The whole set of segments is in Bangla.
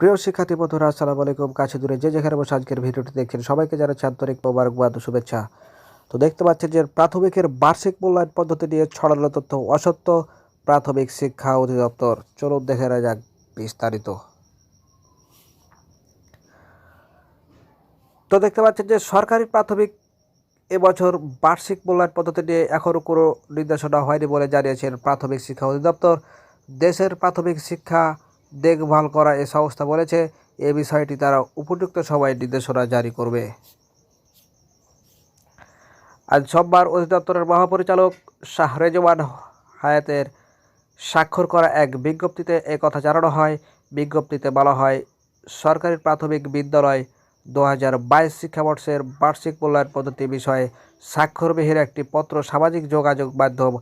প্রিয় শিক্ষার্থী বন্ধুরা, আসসালামু আলাইকুম। কাছে দূরে যে যেখানে বসে আজকের ভিডিওটি দেখছেন, সবাইকে যারা আন্তরিক মোবারকবাদ শুভেচ্ছা। তো দেখতে পাচ্ছেন যে প্রাথমিকের বার্ষিক মূল্যায়ন পদ্ধতি নিয়ে ছড়ানো তথ্য অসত্য প্রাথমিক শিক্ষা অধিদপ্তর। চলুন দেখে নেওয়া যাক বিস্তারিত। তো দেখতে পাচ্ছেন যে সরকারি প্রাথমিক এবছর বার্ষিক মূল্যায়ন পদ্ধতি নিয়ে এখনও কোনো নির্দেশনা হয়নি বলে জানিয়েছেন প্রাথমিক শিক্ষা অধিদপ্তর। দেশের প্রাথমিক শিক্ষা দেখভাল করা এ সংস্থা বলেছে, এ বিষয়টি তারা উপযুক্ত সময় নির্দেশনা জারি করবে। আজ সোমবার অধিদপ্তরের মহাপরিচালক শাহ রেজওয়ান হায়াতের স্বাক্ষর করা এক বিজ্ঞপ্তিতে কথা জানানো হয়। বিজ্ঞপ্তিতে বলা হয়, সরকারি প্রাথমিক বিদ্যালয় দু হাজার বাইশ শিক্ষাবর্ষের বার্ষিক মূল্যায়ন পদ্ধতি বিষয়ে স্বাক্ষরবিহীন একটি পত্র সামাজিক যোগাযোগ মাধ্যম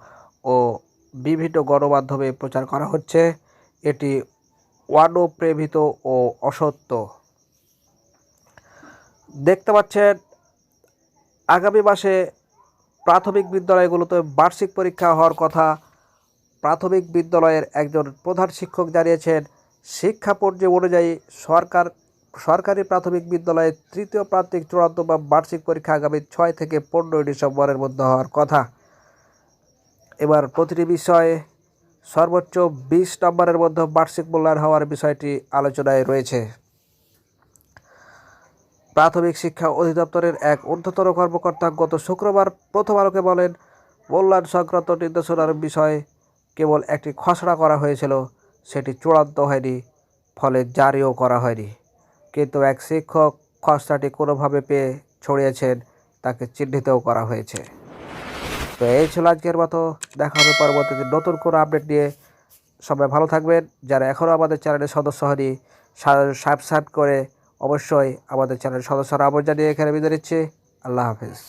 ও বিভিন্ন গণমাধ্যমে প্রচার করা হচ্ছে। এটি ওয়ানোপ্রেমিত ও অসত্য। দেখতে পাচ্ছেন, আগামী মাসে প্রাথমিক বিদ্যালয়গুলোতে বার্ষিক পরীক্ষা হওয়ার কথা প্রাথমিক বিদ্যালয়ের একজন প্রধান শিক্ষক জানিয়েছেন, শিক্ষা পর্যায় অনুযায়ী সরকার, সরকারি প্রাথমিক বিদ্যালয়ে তৃতীয় প্রান্তিক চূড়ান্ত বা বার্ষিক পরীক্ষা আগামী ছয় থেকে পনেরোই ডিসেম্বরের মধ্যে হওয়ার কথা। এবার প্রতিটি বিষয়ে সর্বোচ্চ বিশ নম্বরের মধ্যে বার্ষিক মূল্যায়ন হওয়ার বিষয়টি আলোচনায় রয়েছে। প্রাথমিক শিক্ষা অধিদপ্তরের এক ঊর্ধ্বতন কর্মকর্তা গত শুক্রবার প্রথম আলোকে বলেন, মূল্যায়ন সংক্রান্ত নির্দেশনার বিষয়ে কেবল একটি খসড়া করা হয়েছিল, সেটি চূড়ান্ত হয়নি, ফলে জারিও করা হয়নি। কিন্তু এক শিক্ষক খসড়াটি কোনোভাবে পেয়ে ছড়িয়েছেন, তাকে চিহ্নিতও করা হয়েছে। তো এই ছিল আজকের মতো দেখা হবে পরবর্তীতে নতুন কোনো আপডেট নিয়ে। সবাই ভালো থাকবেন। যারা এখনও আমাদের চ্যানেলের সদস্য হয়নি সাবস্ক্রাইব করে অবশ্যই আমাদের চ্যানেলের সদস্যরা আবার জানিয়ে এখানে বিদায় নিচ্ছি। আল্লাহ হাফিজ।